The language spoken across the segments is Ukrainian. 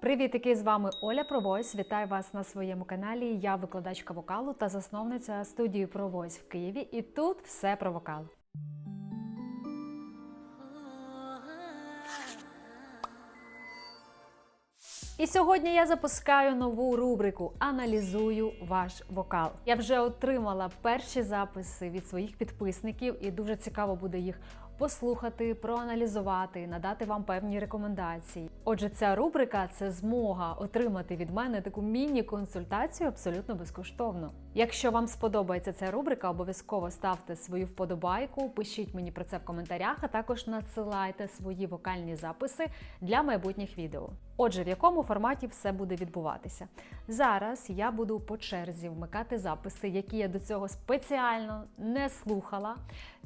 Привітики, з вами Оля Провойс. Вітаю вас на своєму каналі. Я викладачка вокалу та засновниця студії Провойс в Києві. І тут все про вокал. І сьогодні я запускаю нову рубрику Аналізую ваш вокал. Я вже отримала перші записи від своїх підписників, і дуже цікаво буде їх послухати, проаналізувати, надати вам певні рекомендації. Отже, ця рубрика це змога отримати від мене таку міні-консультацію абсолютно безкоштовно. Якщо вам сподобається ця рубрика, обов'язково ставте свою вподобайку, пишіть мені про це в коментарях, а також надсилайте свої вокальні записи для майбутніх відео. Отже, в якому форматі все буде відбуватися? Зараз я буду по черзі вмикати записи, які я до цього спеціально не слухала.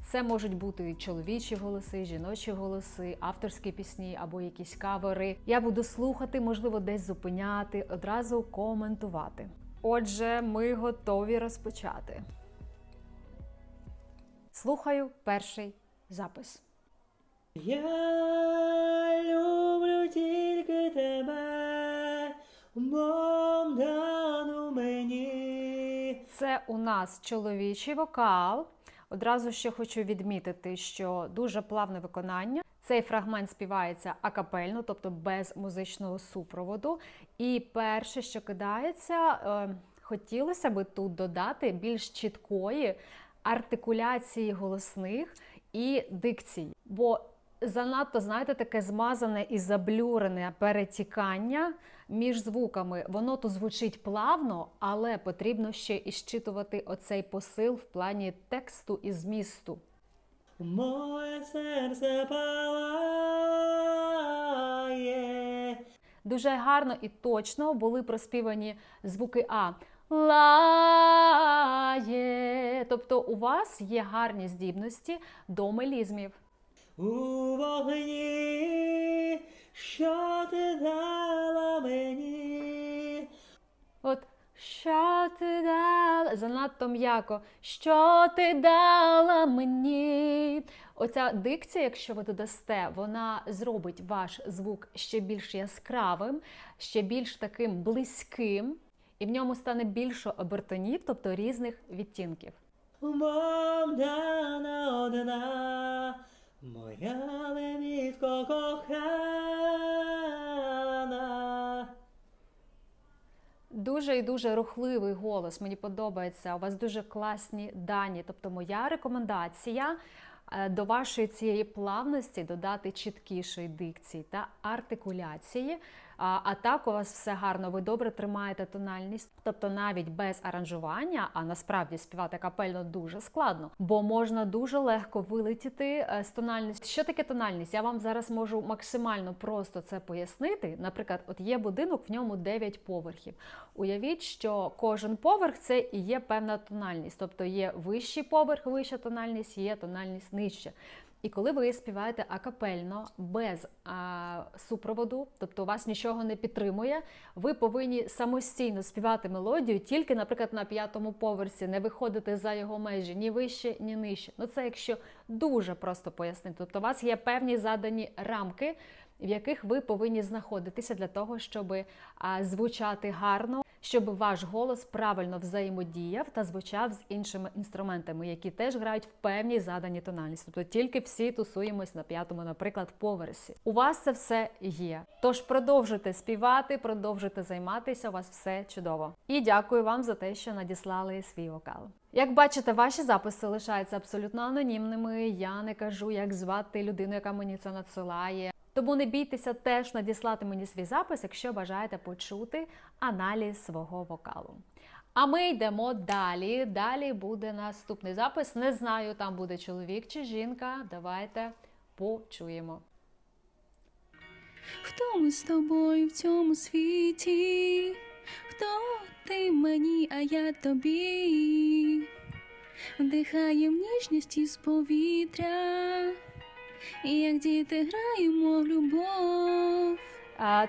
Це можуть бути чоловічі голоси, жіночі голоси, авторські пісні або якісь кавери. Я буду слухати, можливо, десь зупиняти, одразу коментувати. Отже, ми готові розпочати. Слухаю перший запис. Я люблю тільки тебе, Богдану мені. Це у нас чоловічий вокал. Одразу ще хочу відмітити, що дуже плавне виконання. Цей фрагмент співається акапельно, тобто без музичного супроводу. І перше, що кидається, е, хотілося би тут додати більш чіткої артикуляції голосних і дикцій. Бо занадто, знаєте, таке змазане і заблюрене перетікання між звуками. Воно то звучить плавно, але потрібно ще і щитувати оцей посил в плані тексту і змісту. Моє серце палає. Дуже гарно і точно були проспівані звуки А. Лає. Тобто у вас є гарні здібності до мелізмів. У вогні, що ти дала мені. От що ти дала занадто м'яко. Що ти дала мені? Оця дикція, якщо ви додасте, вона зробить ваш звук ще більш яскравим, ще більш таким близьким, і в ньому стане більше обертонів, тобто різних відтінків. Богдана одна, моя лемітко кохана. Дуже і дуже рухливий голос. Мені подобається. У вас дуже класні дані. Тобто, моя рекомендація е, до вашої цієї плавності додати чіткішої дикції та артикуляції. А, а так у вас все гарно, ви добре тримаєте тональність, тобто навіть без аранжування, а насправді співати капельно дуже складно, бо можна дуже легко вилетіти е, з тональністю. Що таке тональність? Я вам зараз можу максимально просто це пояснити. Наприклад, от є будинок, в ньому 9 поверхів. Уявіть, що кожен поверх це і є певна тональність, тобто є вищий поверх, вища тональність, є тональність нижча. І коли ви співаєте акапельно без а, супроводу, тобто у вас нічого не підтримує, ви повинні самостійно співати мелодію тільки, наприклад, на п'ятому поверсі, не виходити за його межі ні вище, ні нижче. Ну це якщо дуже просто пояснити. Тобто, у вас є певні задані рамки, в яких ви повинні знаходитися для того, щоб а, звучати гарно, щоб ваш голос правильно взаємодіяв та звучав з іншими інструментами, які теж грають в певній заданій тональності. Тобто тільки всі тусуємось на п'ятому, наприклад, поверсі. У вас це все є. Тож продовжуйте співати, продовжуйте займатися. У вас все чудово. І дякую вам за те, що надіслали свій вокал. Як бачите, ваші записи лишаються абсолютно анонімними. Я не кажу, як звати людину, яка мені це надсилає. Тому не бійтеся теж надіслати мені свій запис, якщо бажаєте почути аналіз свого вокалу. А ми йдемо далі. Далі буде наступний запис. Не знаю, там буде чоловік чи жінка. Давайте почуємо. Хто ми з тобою в цьому світі? Хто ти мені, а я тобі? Вдихаєм ніжність із повітря, і як діти граємо в любов.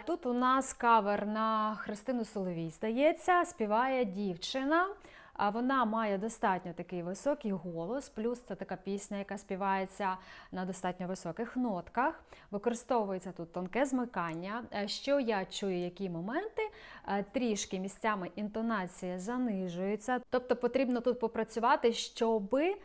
Тут у нас кавер на Христину Соловій, здається, співає дівчина. А вона має достатньо такий високий голос, плюс це така пісня, яка співається на достатньо високих нотках. Використовується тут тонке змикання. Е, Що я чую, які моменти, Е, трішки місцями інтонація занижується. Тобто потрібно тут попрацювати, щоби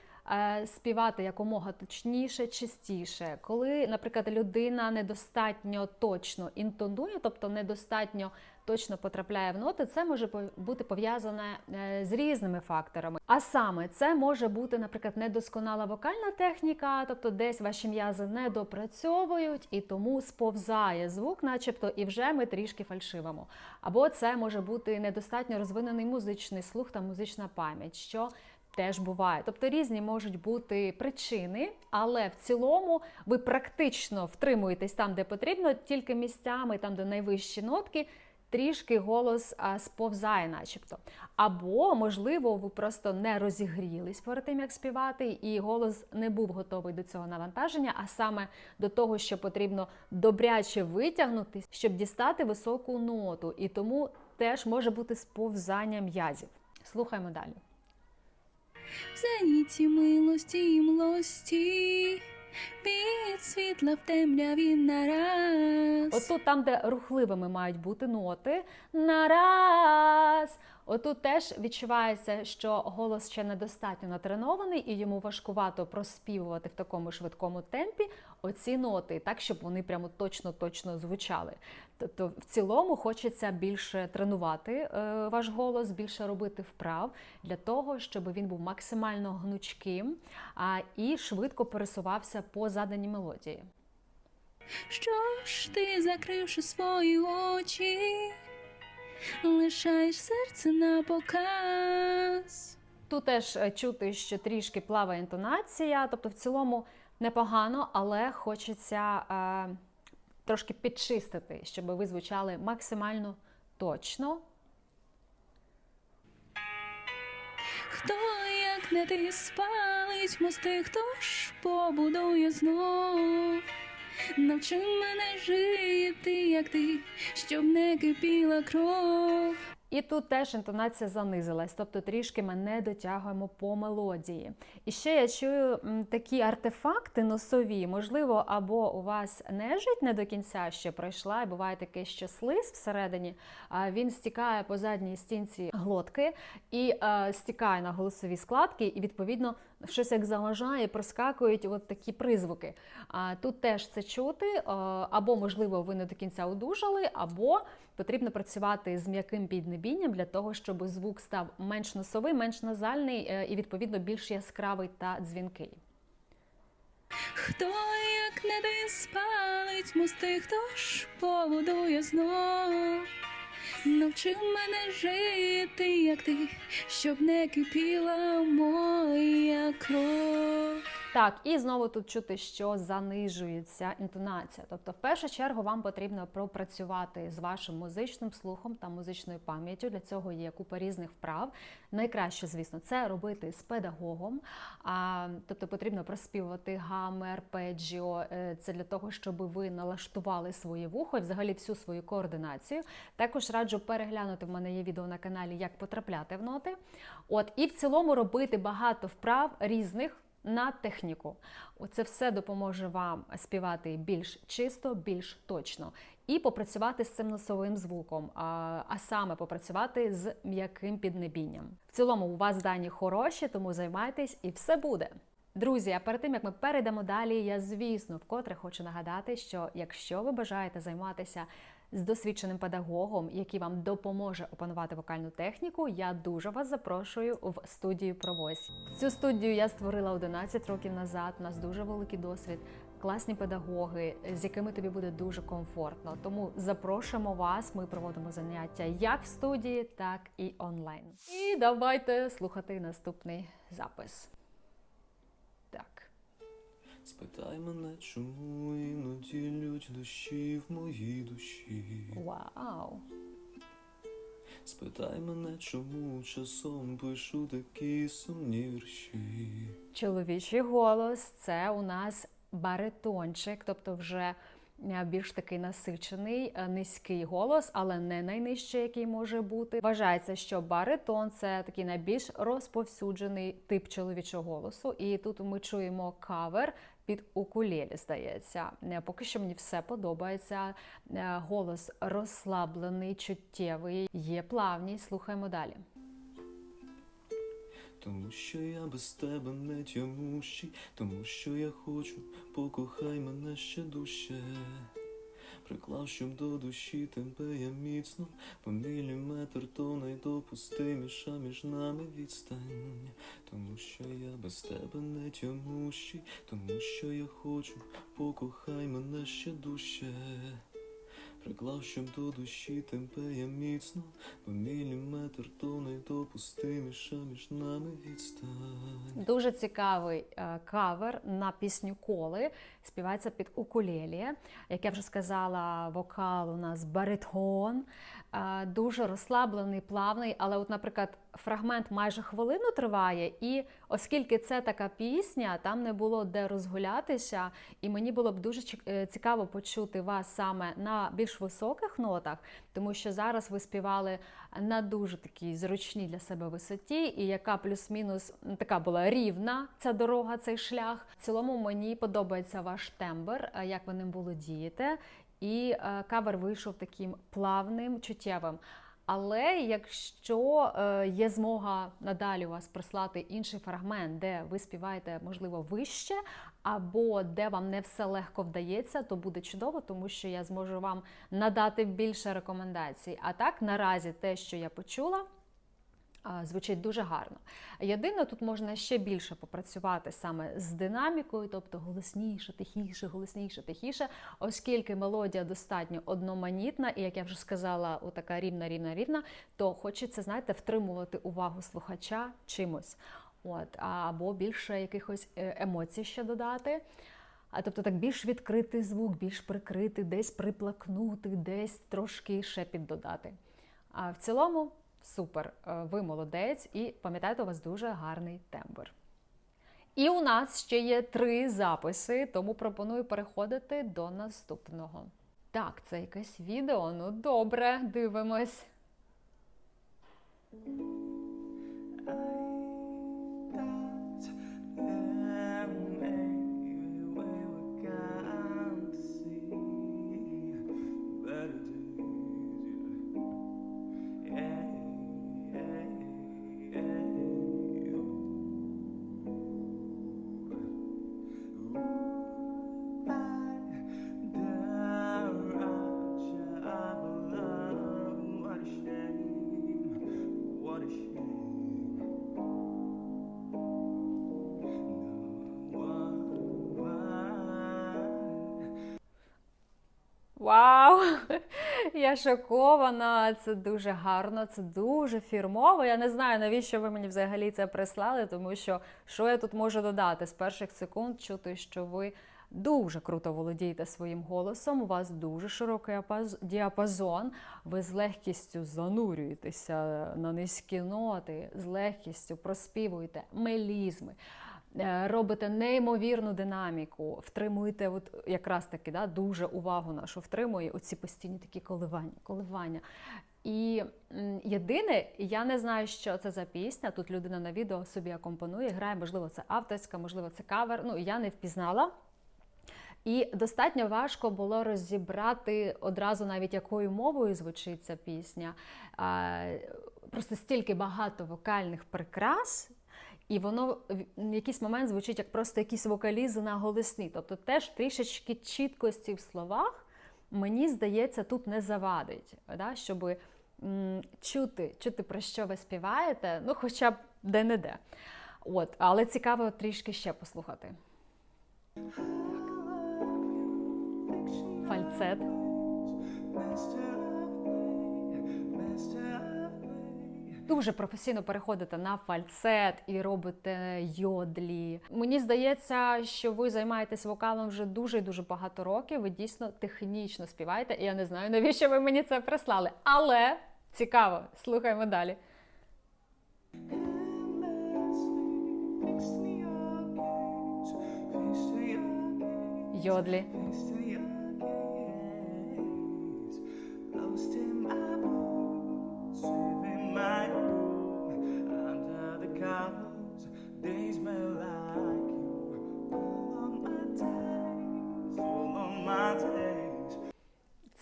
співати якомога точніше, чистіше. Коли, наприклад, людина недостатньо точно інтонує, тобто недостатньо точно потрапляє в ноти, це може бути пов'язане е, з різними факторами. А саме це може бути, наприклад, недосконала вокальна техніка, тобто десь ваші м'язи не допрацьовують і тому сповзає звук, начебто, і вже ми трішки фальшивимо. Або це може бути недостатньо розвинений музичний слух та музична пам'ять, що теж буває. Тобто різні можуть бути причини, але в цілому ви практично втримуєтесь там, де потрібно, тільки місцями, там, де найвищі нотки. Трішки голос сповзає, начебто. Або, можливо, ви просто не розігрілись перед тим, як співати, і голос не був готовий до цього навантаження, а саме до того, що потрібно добряче витягнути, щоб дістати високу ноту. І тому теж може бути сповзання м'язів. Слухаємо далі. В зеніті милості і млості, від світла в темряві нараз. Отут, там, де рухливими мають бути ноти, нараз. Отут теж відчувається, що голос ще недостатньо натренований, і йому важкувато проспівувати в такому швидкому темпі оці ноти, так щоб вони прямо точно-точно звучали. Тобто, в цілому хочеться більше тренувати е, ваш голос, більше робити вправ для того, щоб він був максимально гнучким і швидко пересувався по заданій мелодії. Що ж ти, закривши свої очі, лишаєш серце на показ. Тут теж е, чути, що трішки плаває інтонація, тобто в цілому непогано, але хочеться е, трошки підчистити, щоб ви звучали максимально точно. Хто, як не ти, спалить мости, хто ж побудує знов? Навчи мене жити, як ти, щоб не кипіла кров. І тут теж інтонація занизилась, тобто трішки ми не дотягуємо по мелодії. І ще я чую такі артефакти носові, можливо, або у вас нежить не до кінця ще пройшла, і буває таке, що слиз всередині, він стікає по задній стінці глотки і стікає на голосові складки, і відповідно щось як заважає, проскакують от такі призвуки. Тут теж це чути, або можливо ви не до кінця одужали, або потрібно працювати з м'яким піднебінням для того, щоб звук став менш носовий, менш назальний е, і відповідно більш яскравий та дзвінкий. Хто, як не ти, спалить мости, хто ж побудує знов? Навчи мене жити, як ти, щоб не кипіла моя кров. Так, і знову тут чути, що занижується інтонація. Тобто, в першу чергу вам потрібно пропрацювати з вашим музичним слухом та музичною пам'яттю. Для цього є купа різних вправ. Найкраще, звісно, це робити з педагогом. А, тобто потрібно проспівувати гами, арпеджіо. Е, Це для того, щоб ви налаштували своє вухо і взагалі всю свою координацію. Також раджу переглянути. В мене є відео на каналі, як потрапляти в ноти. От і в цілому робити багато вправ різних на техніку. Оце все допоможе вам співати більш чисто, більш точно. І попрацювати з цим носовим звуком, а, а саме попрацювати з м'яким піднебінням. В цілому у вас дані хороші, тому займайтесь і все буде. Друзі, а перед тим як ми перейдемо далі, я звісно вкотре хочу нагадати, що якщо ви бажаєте займатися з досвідченим педагогом, який вам допоможе опанувати вокальну техніку, я дуже вас запрошую в студію Провось. Цю студію я створила 11 років назад. У нас дуже великий досвід, класні педагоги, з якими тобі буде дуже комфортно. Тому запрошуємо вас. Ми проводимо заняття як в студії, так і онлайн. І давайте слухати наступний запис. Спитай мене, чому іноді лють дощі в моїй душі. Вау! Спитай мене, чому часом пишу такі сумні вірші. Чоловічий голос це у нас баритончик, тобто вже е, більш такий насичений, е, низький голос, але не найнижчий, який може бути. Вважається, що баритон це такий найбільш розповсюджений тип чоловічого голосу. І тут ми чуємо кавер під укулєлі, здається. Е, Поки що мені все подобається. Е, Голос розслаблений, чуттєвий, є плавність. Слухаємо далі. Тому що я без тебе не тямущий, тому що я хочу, покохай мене ще дужче. Приклав, щоб до душі тебе я міцно, по міліметр то найдопустиміша між нами відстань. Тому що я без тебе не тямущий, тому що я хочу, покохай мене ще дужче. Приклав, щоб до душі тебе я міцно, по міліметр то найдопустиміша між нами відстань. Дуже цікавий е, кавер на пісню Коли. Співається під укулелі. Як я вже сказала, вокал у нас баритон. Е, Дуже розслаблений, плавний, але, от, наприклад, фрагмент майже хвилину триває, і оскільки це така пісня, там не було де розгулятися, і мені було б дуже е, цікаво почути вас саме на більш високих нотах, тому що зараз ви співали на дуже такій зручній для себе висоті, і яка плюс-мінус така була рівна ця дорога, цей шлях. В цілому мені подобається ваш тембр, е, як ви ним володієте. І е, кавер вийшов таким плавним, чуттєвим. Але якщо е, є змога надалі у вас прислати інший фрагмент, де ви співаєте, можливо, вище, або де вам не все легко вдається, то буде чудово, тому що я зможу вам надати більше рекомендацій. А так, наразі те, що я почула, Звучить дуже гарно. Єдине, тут можна ще більше попрацювати саме з динамікою, тобто голосніше, тихіше, голосніше, тихіше, оскільки мелодія достатньо одноманітна, і як я вже сказала, така рівна, рівна, рівна, то хочеться, знаєте, втримувати увагу слухача чимось. От, або більше якихось е, емоцій ще додати. А тобто так більш відкритий звук, більш прикритий, десь приплакнути, десь трошки шепіт додати. А в цілому супер, е, ви молодець, і пам'ятаєте, у вас дуже гарний тембр. І у нас ще є три записи, тому пропоную переходити до наступного. Так, це якесь відео. Ну добре, дивимось. Вау! Я шокована. Це дуже гарно, це дуже фірмово. Я не знаю, навіщо ви мені взагалі це прислали, тому що що я тут можу додати з перших секунд, чути, що ви дуже круто володієте своїм голосом. У вас дуже широкий діапазон. Ви з легкістю занурюєтеся на низькі ноти, з легкістю проспівуєте мелізми. Е, робите неймовірну динаміку, втримуєте, от якраз таки да, дуже увагу нашу втримує оці постійні такі коливання, коливання. І єдине, я не знаю, що це за пісня. Тут людина на відео собі акомпонує, грає, можливо, це авторська, можливо, це кавер. Ну, я не впізнала. І достатньо важко було розібрати одразу навіть якою мовою звучить ця пісня. Просто стільки багато вокальних прикрас, і воно в якийсь момент звучить як просто якісь вокалізи на голосні. Тобто теж трішечки чіткості в словах, мені здається, тут не завадить, да? щоб чути, чути, про що ви співаєте, ну хоча б де-не-де. От, але цікаво трішки ще послухати. Фальцет. Дуже професійно переходите на фальцет і робите йодлі. Мені здається, що ви займаєтесь вокалом вже дуже і дуже багато років. Ви дійсно технічно співаєте. І я не знаю, навіщо ви мені це прислали. Але цікаво, слухаємо далі. Йодлі.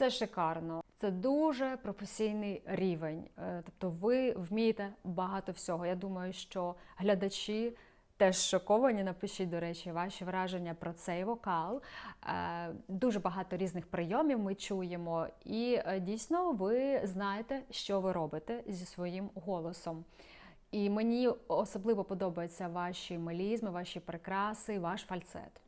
Це шикарно. Це дуже професійний рівень. Е, Тобто, ви вмієте багато всього. Я думаю, що глядачі теж шоковані. Напишіть, до речі, ваші враження про цей вокал. Е, Дуже багато різних прийомів ми чуємо, і е, дійсно ви знаєте, що ви робите зі своїм голосом. І мені особливо подобаються ваші мелізми, ваші прикраси, ваш фальцет.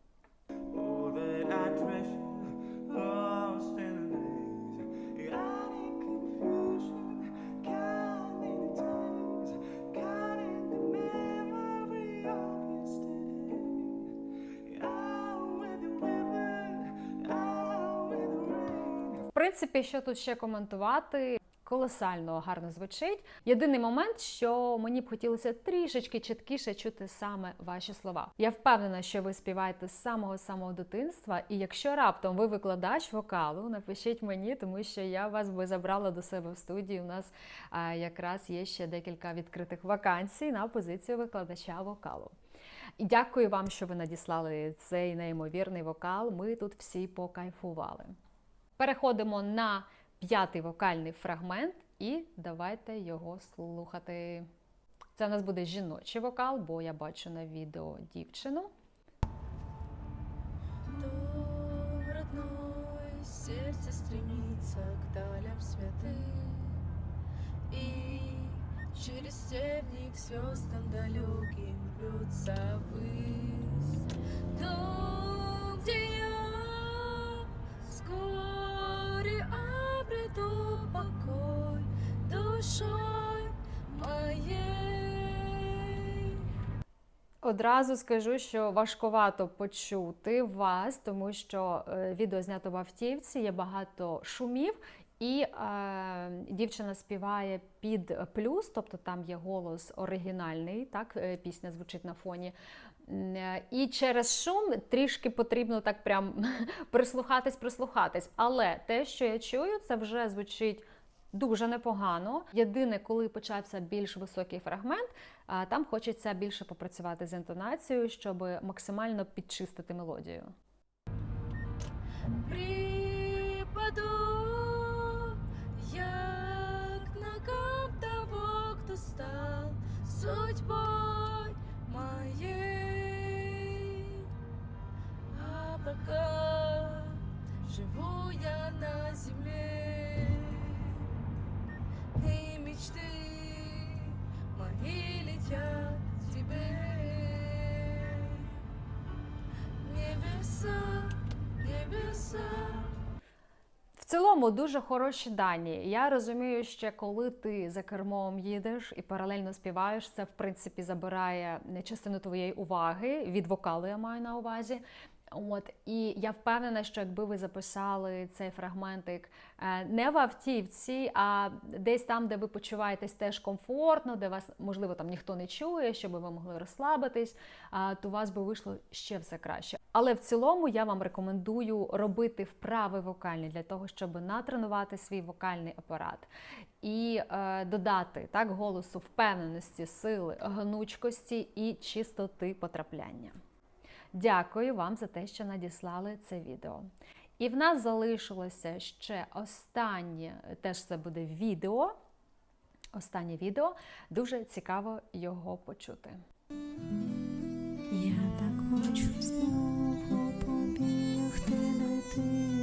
Принципі, що тут ще коментувати? Колосально гарно звучить. Єдиний момент, що мені б хотілося трішечки чіткіше чути саме ваші слова. Я впевнена, що ви співаєте з самого самого дитинства, і якщо раптом ви викладач вокалу, напишіть мені, тому що я вас би забрала до себе в студії. У нас а, якраз є ще декілька відкритих вакансій на позицію викладача вокалу. І дякую вам, що ви надіслали цей неймовірний вокал. Ми тут всі покайфували. Переходимо на п'ятий вокальний фрагмент і давайте його слухати. Це у нас буде жіночий вокал, бо я бачу на відео дівчину. Дом родной, сердце стремится к далям святых И через терник к звездам далеким рвется ввысь Дом, где я вскоре Одразу скажу, що важкувато почути вас, тому що е, відео знято в автівці, є багато шумів, і е, дівчина співає під плюс, тобто там є голос оригінальний, так е, пісня звучить на фоні. Е, І через шум трішки потрібно так прям прислухатись, прислухатись. Але те, що я чую, це вже звучить дуже непогано. Єдине, коли почався більш високий фрагмент, там хочеться більше попрацювати з інтонацією, щоб максимально підчистити мелодію. Припаду я к ногам того, кто стал судьбой моей. А пока живу я на земле, мечты мои летят к тебе. Небеса, небеса. В цілому дуже хороші дані. Я розумію, що коли ти за кермом їдеш і паралельно співаєш, це в принципі забирає частину твоєї уваги від вокалу, я маю на увазі. От і я впевнена, що якби ви записали цей фрагментик е, не в автівці, а десь там, де ви почуваєтесь теж комфортно, де вас можливо там ніхто не чує, щоб ви могли розслабитись, то у вас би вийшло ще все краще. Але в цілому я вам рекомендую робити вправи вокальні для того, щоб натренувати свій вокальний апарат і е, додати так голосу впевненості, сили, гнучкості і чистоти потрапляння. Дякую вам за те, що надіслали це відео. І в нас залишилося ще останнє, теж це буде відео. Останнє відео. Дуже цікаво його почути. Я так хочу знову побігти дитиною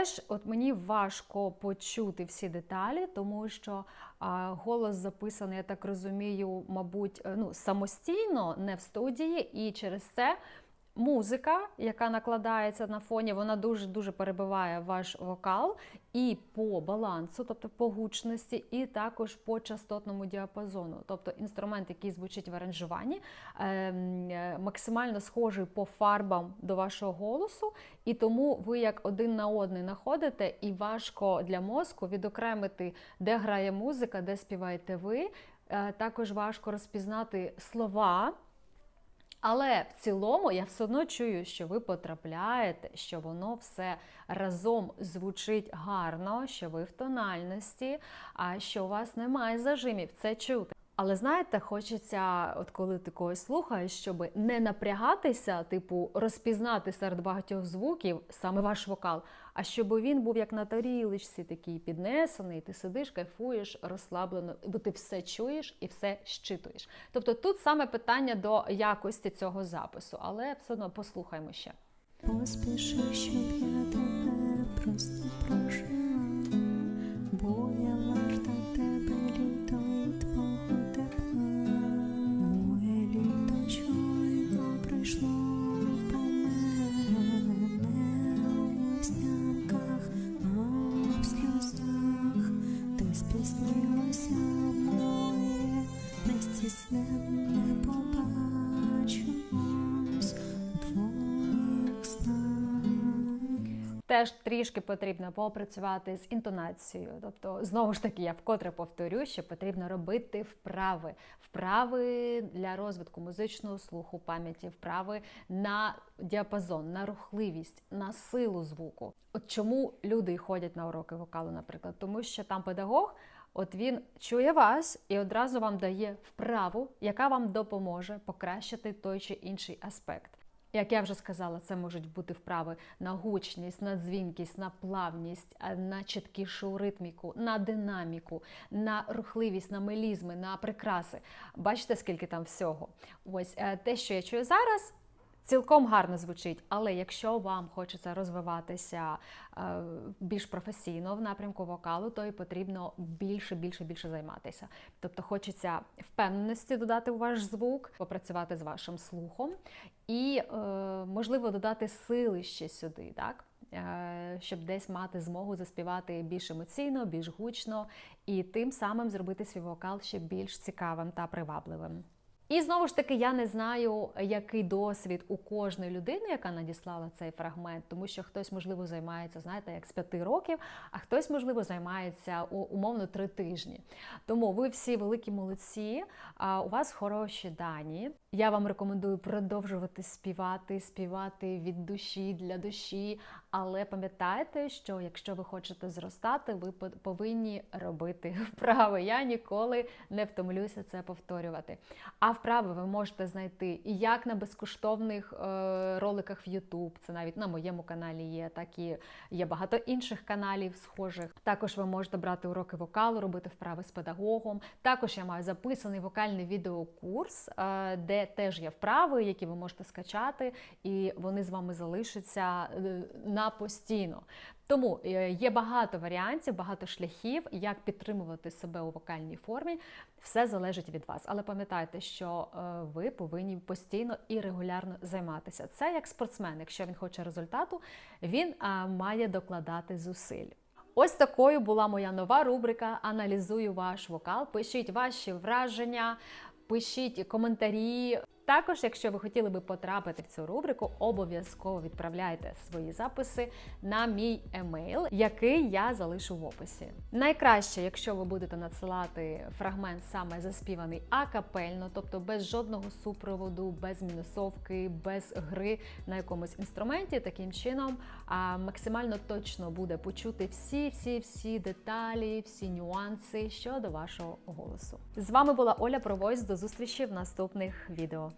теж от мені важко почути всі деталі, тому що а, голос записаний, я так розумію, мабуть, е, ну, самостійно, не в студії, і через це музика, яка накладається на фоні, вона дуже дуже перебиває ваш вокал і по балансу, тобто по гучності, і також по частотному діапазону. Тобто інструмент, який звучить в аранжуванні, ем, е, максимально схожий по фарбам до вашого голосу, і тому ви як один на один находите, і важко для мозку відокремити, де грає музика, де співаєте ви. Е, Також важко розпізнати слова. Але в цілому я все одно чую, що ви потрапляєте, що воно все разом звучить гарно, що ви в тональності, а що у вас немає зажимів. Це чути. Але знаєте, хочеться, от коли ти когось слухаєш, щоб не напрягатися, типу розпізнати серед багатьох звуків саме ваш вокал, а щоб він був як на тарілочці, такий піднесений, ти сидиш, кайфуєш розслаблено, бо ти все чуєш і все щитуєш. Тобто тут саме питання до якості цього запису, але все одно послухаймо ще. Поспіши, щоб я тебе просто прожила, Теж трішки потрібно попрацювати з інтонацією. Тобто, знову ж таки, я вкотре повторю, що потрібно робити вправи. Вправи для розвитку музичного слуху, пам'яті, вправи на діапазон, на рухливість, на силу звуку. От чому люди ходять на уроки вокалу, наприклад, тому що там педагог. От він чує вас і одразу вам дає вправу, яка вам допоможе покращити той чи інший аспект. Як я вже сказала, це можуть бути вправи на гучність, на дзвінкість, на плавність, е, на чіткішу ритміку, на динаміку, на рухливість, на мелізми, на прикраси. Бачите, скільки там всього. Ось е, те, що я чую зараз. Цілком гарно звучить, але якщо вам хочеться розвиватися е, більш професійно в напрямку вокалу, то і потрібно більше, більше, більше займатися. Тобто хочеться впевненості додати у ваш звук, попрацювати з вашим слухом і, е, можливо, додати сили ще сюди, так? Е, Щоб десь мати змогу заспівати більш емоційно, більш гучно, і тим самим зробити свій вокал ще більш цікавим та привабливим. І знову ж таки, я не знаю, який досвід у кожної людини, яка надіслала цей фрагмент, тому що хтось, можливо, займається, знаєте, як з п'яти років, а хтось, можливо, займається умовно три тижні. Тому ви всі великі молодці, а у вас хороші дані. Я вам рекомендую продовжувати співати, співати від душі для душі. Але пам'ятайте, що якщо ви хочете зростати, ви повинні робити вправи. Я ніколи не втомлюся це повторювати. А вправи ви можете знайти і як на безкоштовних е, роликах в YouTube, це навіть на моєму каналі є, так і є багато інших каналів схожих. Також ви можете брати уроки вокалу, робити вправи з педагогом. Також я маю записаний вокальний відеокурс, е, де теж є вправи, які ви можете скачати, і вони з вами залишаться е, на постійно. Тому е, є багато варіантів, багато шляхів, як підтримувати себе у вокальній формі. Все залежить від вас. Але пам'ятайте, що е, ви повинні постійно і регулярно займатися. Це як спортсмен. Якщо він хоче результату, він має докладати зусиль. Ось такою була моя нова рубрика Аналізую ваш вокал. Пишіть ваші враження, пишіть коментарі. Також, якщо ви хотіли би потрапити в цю рубрику, обов'язково відправляйте свої записи на мій емейл, який я залишу в описі. Найкраще, якщо ви будете надсилати фрагмент саме заспіваний акапельно, тобто без жодного супроводу, без мінусовки, без гри на якомусь інструменті, таким чином максимально точно буде почути всі, всі, всі деталі, всі нюанси щодо вашого голосу. З вами була Оля Провойс. До зустрічі в наступних відео.